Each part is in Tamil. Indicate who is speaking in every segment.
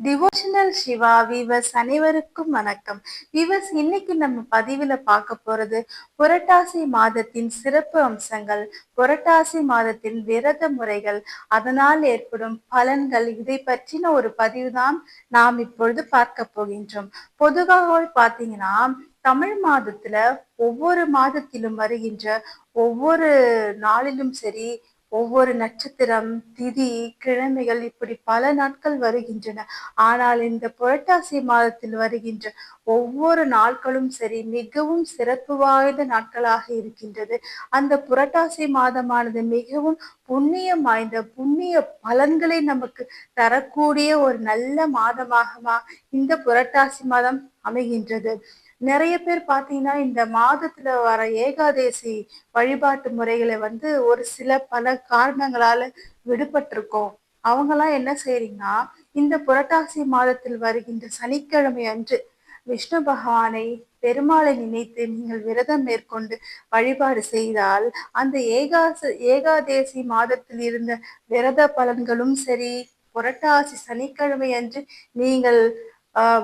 Speaker 1: டிவோஷனல் சிவா வீவர்ஸ் அனைவருக்கும் வணக்கம். வீவர்ஸ் இன்னைக்கு நம்ம பதிவில் பார்க்க போறது புரட்டாசி மாதத்தின் சிறப்பு அம்சங்கள் புரட்டாசி மாதத்தின் விரத முறைகள் அதனால் ஏற்படும் பலன்கள் இதை பற்றின ஒரு பதிவு தான் நாம் இப்பொழுது பார்க்க போகின்றோம். பொதுவாக பார்த்தீங்கன்னா தமிழ் மாதத்துல ஒவ்வொரு மாதத்திலும் வருகின்ற ஒவ்வொரு நாளிலும் சரி ஒவ்வொரு நட்சத்திரம் திதி கிழமைகள் இப்படி பல நாட்கள் வருகின்றன. ஆனால் இந்த புரட்டாசி மாதத்தில் வருகின்ற ஒவ்வொரு நாட்களும் சரி மிகவும் சிறப்பு வாய்ந்த நாட்களாக இருக்கின்றது. அந்த புரட்டாசி மாதமானது மிகவும் புண்ணியம் வாய்ந்த புண்ணிய பலன்களை நமக்கு தரக்கூடிய ஒரு நல்ல மாதமாக இந்த புரட்டாசி மாதம் அமைகின்றது. நிறைய பேர் பார்த்தீங்கன்னா இந்த மாதத்துல வர ஏகாதேசி வழிபாட்டு முறைகளை வந்து ஒரு சில பல காரணங்களால விடுபட்டிருக்கோம். அவங்கெல்லாம் என்ன செய்றீங்கன்னா இந்த புரட்டாசி மாதத்தில் வருகின்ற சனிக்கிழமை அன்று விஷ்ணு பகவானை பெருமாளை நினைத்து நீங்கள் விரதம் மேற்கொண்டு வழிபாடு செய்தால் அந்த ஏகாச ஏகாதேசி மாதத்தில் இருந்த விரத பலன்களும் சரி புரட்டாசி சனிக்கிழமை அன்று நீங்கள்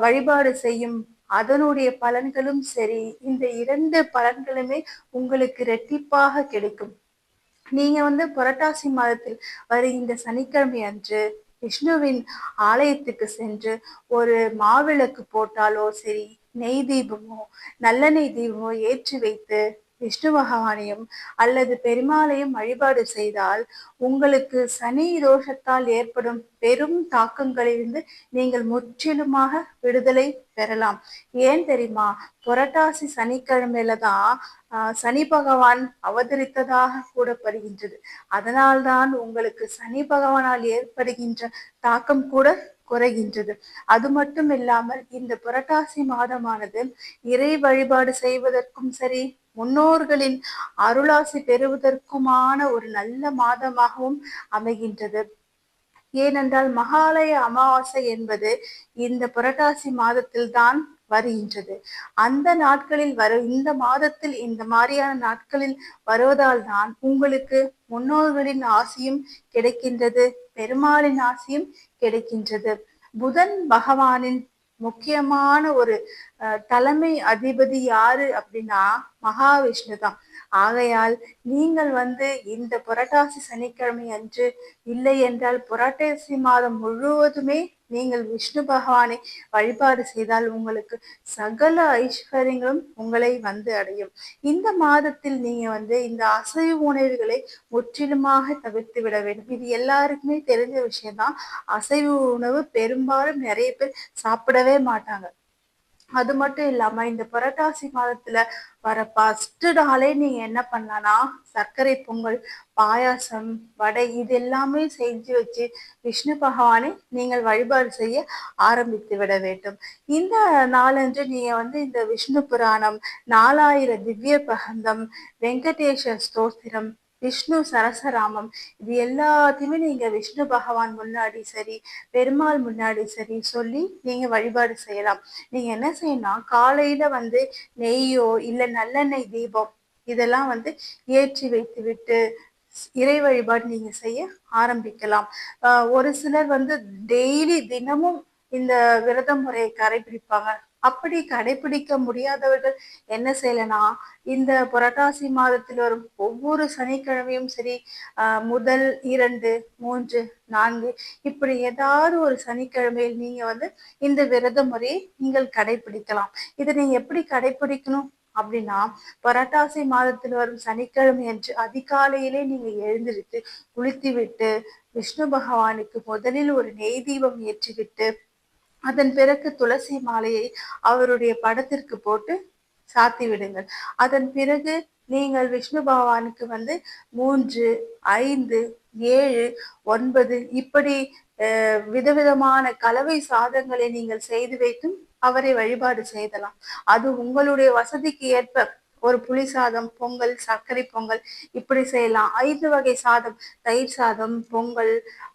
Speaker 1: வழிபாடு செய்யும் அதனுடைய பலன்களும் சரி இந்த இரண்டு பலன்களுமே உங்களுக்கு ரெட்டிப்பாக கிடைக்கும். நீங்க வந்து புரட்டாசி மாதத்தில் வருகின்ற சனிக்கிழமை அன்று விஷ்ணுவின் ஆலயத்துக்கு சென்று ஒரு மாவிளக்கு போட்டாலோ சரி நெய் தீபமோ நல்லெண்ணெய் தீபமோ ஏற்றி வைத்து விஷ்ணு பகவானையும் அல்லது பெருமாளையும் வழிபாடு செய்தால் உங்களுக்கு சனி தோஷத்தால் ஏற்படும் பெரும் தாக்கங்களிலிருந்து நீங்கள் முற்றிலுமாக விடுதலை பெறலாம். ஏன் தெரியுமா? புரட்டாசி சனிக்கிழமையில தான் சனி பகவான் அவதரித்ததாக கூடப்படுகின்றது அதனால்தான் உங்களுக்கு சனி பகவானால் ஏற்படுகின்ற தாக்கம் கூட குறைகின்றது. அது மட்டும் இல்லாமல் இந்த புரட்டாசி மாதமானது இறை வழிபாடு செய்வதற்கும் சரி முன்னோர்களின் அருளாசி பெறுவதற்குமான ஒரு நல்ல மாதமாகவும் அமைகின்றது. ஏனென்றால் மகாலய அமாவாசை என்பது இந்த புரட்டாசி மாதத்தில் தான் வருகின்றது. அந்த நாட்களில் வரு இந்த மாதத்தில் இந்த மாதிரியான நாட்களில் வருவதால் தான் உங்களுக்கு முன்னோர்களின் ஆசியும் கிடைக்கின்றது பெருமாளின் ஆசியும் கிடைக்கின்றது. புதன் பகவானின் முக்கியமான ஒரு தலைமை அதிபதி யாரு அப்படின்னா மகாவிஷ்ணு தான் ஆகையால் நீங்கள் வந்து இந்த புரட்டாசி சனிக்கிழமை அன்று இல்லை என்றால் புரட்டாசி மாதம் முழுவதுமே நீங்கள் விஷ்ணு பகவானை வழிபாடு செய்தால் உங்களுக்கு சகல ஐஸ்வர்யங்களும் உங்களை வந்து அடையும். இந்த மாதத்தில் நீங்க வந்து இந்த அசைவு உணவுகளை முற்றிலுமாக தவிர்த்து விட வேண்டும். இது எல்லாருக்குமே தெரிஞ்ச விஷயம்தான். அசைவு உணவு பெரும்பாலும் நிறைய பேர் சாப்பிடவே மாட்டாங்க. அது மட்டும் இல்லாம இந்த புரட்டாசி மாதத்துல வர ஃபர்ஸ்ட் நாளே நீங்க என்ன பண்ணலாம்னா சர்க்கரை பொங்கல் பாயாசம் வடை இது எல்லாமே செஞ்சு வச்சு விஷ்ணு பகவானை நீங்கள் வழிபாடு செய்ய ஆரம்பித்து விட வேண்டும். இந்த நாளன்று நீங்க வந்து இந்த விஷ்ணு புராணம் நாலாயிர திவ்ய பகந்தம் வெங்கடேஷ ஸ்தோத்திரம் விஷ்ணு சரசராமம். இது எல்லாத்தையுமே நீங்க விஷ்ணு பகவான் முன்னாடி சரி பெருமாள் முன்னாடி சரி சொல்லி நீங்க வழிபாடு செய்யலாம். நீங்க என்ன செய்யணும் காலையில வந்து நெய்யோ இல்ல நல்லெண்ணெய் தீபம் இதெல்லாம் வந்து ஏற்றி வைத்து விட்டு இறை வழிபாடு நீங்க செய்ய ஆரம்பிக்கலாம். ஒரு சிலர் வந்து டெய்லி தினமும் இந்த விரத முறையை கடைபிடிப்பாங்க. அப்படி கடைபிடிக்க முடியாதவர்கள் என்ன செய்யலனா இந்த புரட்டாசி மாதத்தில் வரும் ஒவ்வொரு சனிக்கிழமையும் சரி முதல் இரண்டு மூன்று நான்கு இப்படி ஏதாவது ஒரு சனிக்கிழமையில் நீங்க வந்து இந்த விரத முறையை நீங்கள் கடைபிடிக்கலாம். இதை நீங்க எப்படி கடைபிடிக்கணும்? அப்படின்னா புரட்டாசி மாதத்தில் வரும் சனிக்கிழமை அன்று அதிகாலையிலே நீங்க எழுந்திருத்து குளித்து விட்டு விஷ்ணு பகவானுக்கு முதலில் ஒரு நெய் தீபம் ஏற்றிவிட்டு அதன் பிறகு துளசி மாலையை அவருடைய படத்திற்கு போட்டு சாத்தி விடுங்கள். அதன் பிறகு நீங்கள் விஷ்ணு பகவானுக்கு வந்து மூன்று ஐந்து ஏழு ஒன்பது இப்படி விதவிதமான கலவை சாதங்களை நீங்கள் செய்து வைத்தும் அவரை வழிபாடு செய்தலாம். அது உங்களுடைய வசதிக்கு ஏற்ப ஒரு புளி சாதம் பொங்கல் சர்க்கரை பொங்கல் இப்படி செய்யலாம். ஐந்து வகை சாதம். தயிர் சாதம் பொங்கல்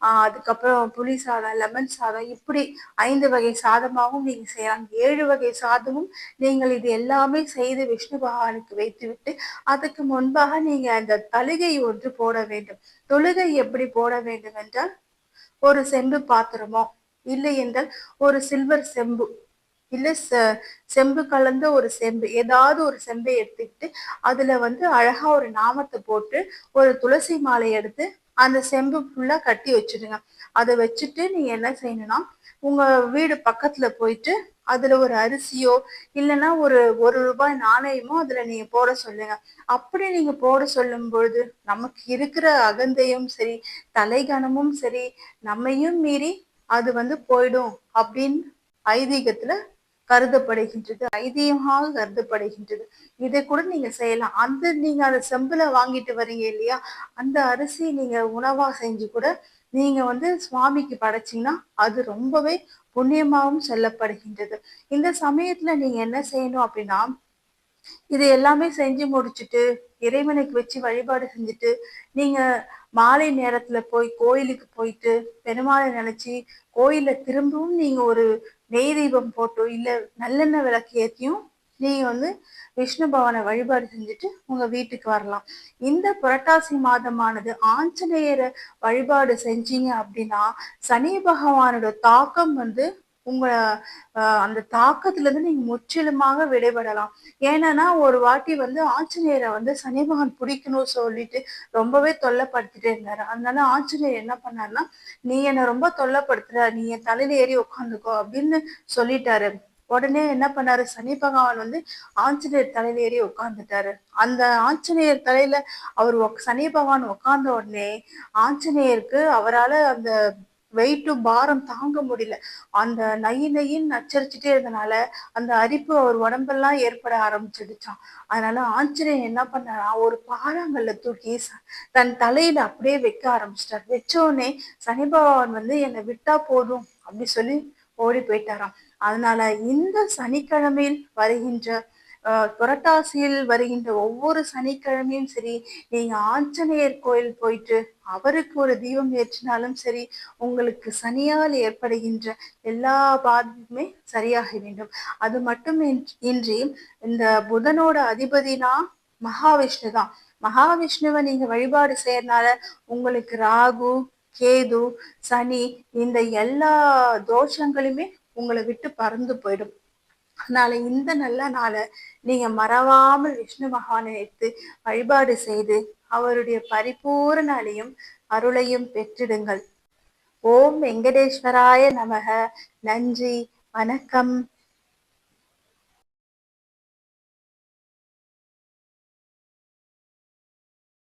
Speaker 1: ஆஹ் அதுக்கப்புறம் புளி சாதம் லெமன் சாதம் இப்படி ஐந்து வகை சாதமாகவும் நீங்க செய்யலாம். ஏழு வகை சாதமும் நீங்கள் இது எல்லாமே செய்து விஷ்ணு பகவானுக்கு வைத்துவிட்டு அதுக்கு முன்பாக நீங்க அந்த தழுகை ஒன்று போட வேண்டும். தொழுகை எப்படி போட வேண்டும் என்றால் ஒரு செம்பு பாத்திரமோ இல்லை என்றால் ஒரு சில்வர் செம்பு இல்ல செம்பு கலந்த ஒரு செம்பு ஏதாவது ஒரு செம்பை எடுத்துக்கிட்டு அதுல வந்து அழகா ஒரு நாமத்தை போட்டு ஒரு துளசி மாலை எடுத்து அந்த செம்பு ஃபுல்லா கட்டி வச்சிடுங்க. அதை வச்சுட்டு நீங்க என்ன செய்யணும்னா உங்க வீடு பக்கத்துல போயிட்டு அதுல ஒரு அரிசியோ இல்லைன்னா ஒரு ஒரு ரூபாய் நாணயமோ அதுல நீங்க போட சொல்லுங்க. அப்படி நீங்க போட சொல்லும் பொழுது நமக்கு இருக்கிற அகந்தையும் சரி தலைகணமும் சரி நம்மையும் மீறி அது வந்து போயிடும் அப்படின்னு ஐதீகத்துல கருதப்படுகின்றது ஐதீகமாக கருதப்படுகின்றது. இதை கூட நீங்க செய்யலாம். அந்த நீங்க அதை செம்புல வாங்கிட்டு வரீங்க இல்லையா? அந்த அரிசி நீங்க உணவா செஞ்சு கூட நீங்க வந்து சுவாமிக்கு படைச்சீங்கன்னா அது ரொம்பவே புண்ணியமாகவும் சொல்லப்படுகின்றது. இந்த சமயத்துல நீங்க என்ன செய்யணும் அப்படின்னா இது எல்லாமே செஞ்சு முடிச்சுட்டு இறைவனுக்கு வச்சு வழிபாடு செஞ்சுட்டு நீங்க மாலை நேரத்துல போய் கோயிலுக்கு போயிட்டு பெருமாளை நினைச்சு கோயில திரும்பவும் நீங்க ஒரு நெய் தீபம் போட்டோ இல்ல நல்லெண்ணெய் விளக்கு ஏற்றியும் நீங்கள் வந்து விஷ்ணு பவனை வழிபாடு செஞ்சுட்டு உங்க வீட்டுக்கு வரலாம். இந்த புரட்டாசி மாதமானது ஆஞ்சநேயரை வழிபாடு செஞ்சீங்க அப்படின்னா சனி பகவானோட தாக்கம் வந்து உங்க அந்த தாக்கத்துல இருந்து நீங்க முற்றிலுமாக விடைபடலாம். ஏன்னா ஒரு வாட்டி வந்து ஆஞ்சநேயரை வந்து சனி பகவான் பிடிக்கணும்னு சொல்லிட்டு ரொம்பவே தொல்லைப்படுத்திட்டே இருந்தாரு. அதனால ஆஞ்சநேயர் என்ன பண்ணாருன்னா நீ என்ன ரொம்ப தொல்லைப்படுத்துற நீ என் தலையில ஏறி உட்காந்துக்கோ அப்படின்னு சொல்லிட்டாரு. உடனே என்ன பண்ணாரு? சனி பகவான் வந்து ஆஞ்சநேயர் தலையில ஏறி உட்காந்துட்டாரு அந்த ஆஞ்சநேயர் தலையில அவர் சனி பகவான் உட்கார்ந்த உடனே ஆஞ்சநேயருக்கு அவரால் அந்த வெயிட்டும் பாரம் தாங்க முடியல. அந்த நை நையின்னு நச்சரிச்சுட்டே இருந்தனால அந்த அரிப்பு அவர் உடம்பெல்லாம் ஏற்பட ஆரம்பிச்சிடுச்சான் அதனால ஆஞ்சநேயன் என்ன பண்ணாரா ஒரு பாறாங்கல்ல தூக்கி தன் தலையில அப்படியே வைக்க ஆரம்பிச்சிட்டார். வச்ச உடனே சனி பகவான் வந்து என்னை விட்டா போதும் அப்படி சொல்லி ஓடி போயிட்டாராம். அதனால இந்த சனிக்கிழமையில் வருகின்ற புரட்டாசியில் வருகின்ற ஒவ்வொரு சனிக்கிழமையும் சரி நீங்க ஆஞ்சநேயர் கோயில் போயிட்டு அவருக்கு ஒரு தீபம் ஏற்றினாலும் சரி உங்களுக்கு சனியால் ஏற்படுகின்ற எல்லா பாதிப்புமே சரியாக வேண்டும். அது மட்டும் இன்றி இந்த புதனோட அதிபதினா மகாவிஷ்ணு தான். மகாவிஷ்ணுவை நீங்க வழிபாடு செய்யறதுனால உங்களுக்கு ராகு கேது சனி இந்த எல்லா தோஷங்களுமே உங்களை விட்டு பறந்து போயிடும். அதனால இந்த நல்ல நாளை நீங்க மறவாமல் விஷ்ணு பகவானை எடுத்து வழிபாடு செய்து அவருடைய பரிபூர்ண அலையும் அருளையும் பெற்றிடுங்கள். ஓம் வெங்கடேஸ்வராய நமக. நன்றி. வணக்கம்.